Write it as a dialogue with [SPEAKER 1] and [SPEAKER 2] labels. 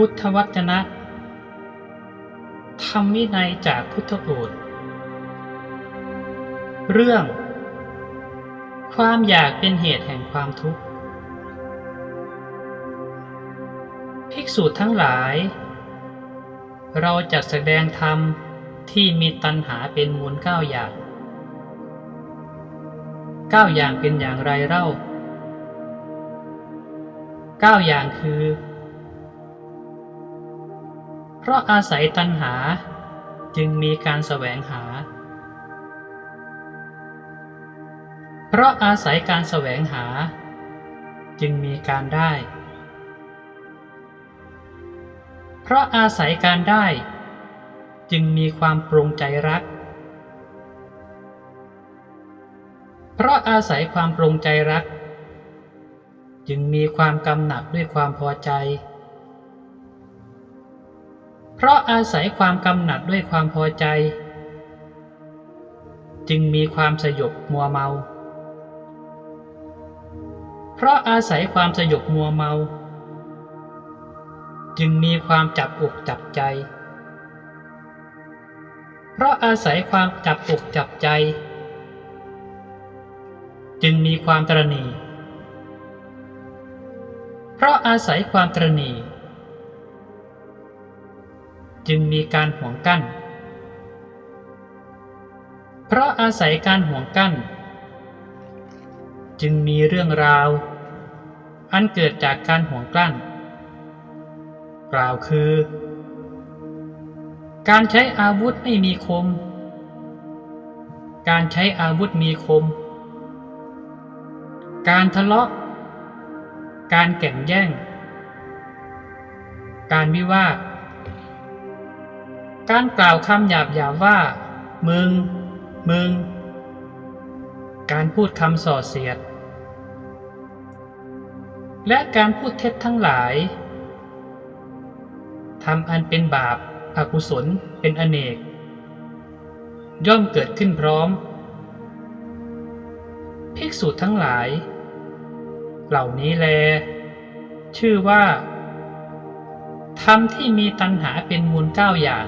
[SPEAKER 1] พุทธวจนะ ธรรมวินัยจากพุทธโอษเรื่อง ความอยากเป็นเหตุแห่งความทุกข์ ภิกษุทั้งหลาย เราจะแสดงธรรมที่มีตัณหาเป็นมูลเก้าอย่างเก้าอย่างเป็นอย่างไรเล่าเก้าอย่างคือ เพราะอาศัยตัณหาจึงมีการแสวงหา เพราะอาศัยการแสวงหา จึงมีการได้ เพราะอาศัยการได้ จึงมีความปรงใจรัก เพราะอาศัยความปรงใจรัก จึงมีความกำหนัดด้วยความพอใจ เพราะอาศัยความกำหนัดด้วยความพอใจ จึงมีความสยบมัวเมา เพราะอาศัยความสยบมัวเมา จึงมีความจับอกจับใจ เพราะอาศัยความจับอกจับใจ จึงมีความตรณี เพราะอาศัยความตรณี จึงมีการห่วงกั้น เพราะอาศัยการห่วงกั้น จึงมีเรื่องราว อันเกิดจากการห่วงกลั้น กล่าวคือ การใช้อาวุธไม่มีคม การใช้อาวุธมีคม การทะเลาะ การแข่งแย่ง การวิวาท การกล่าวคำหยาบหยาบว่า มึง มึง การพูดคำส่อเสียด และการพูดเท็จทั้งหลายทำอันเป็นบาปอากุศลเป็นอเนก ย่อมเกิดขึ้นพร้อม ภิกษุทั้งหลาย เหล่านี้แล ชื่อว่าธรรมที่มีตัณหาเป็นมูลเก้าอย่าง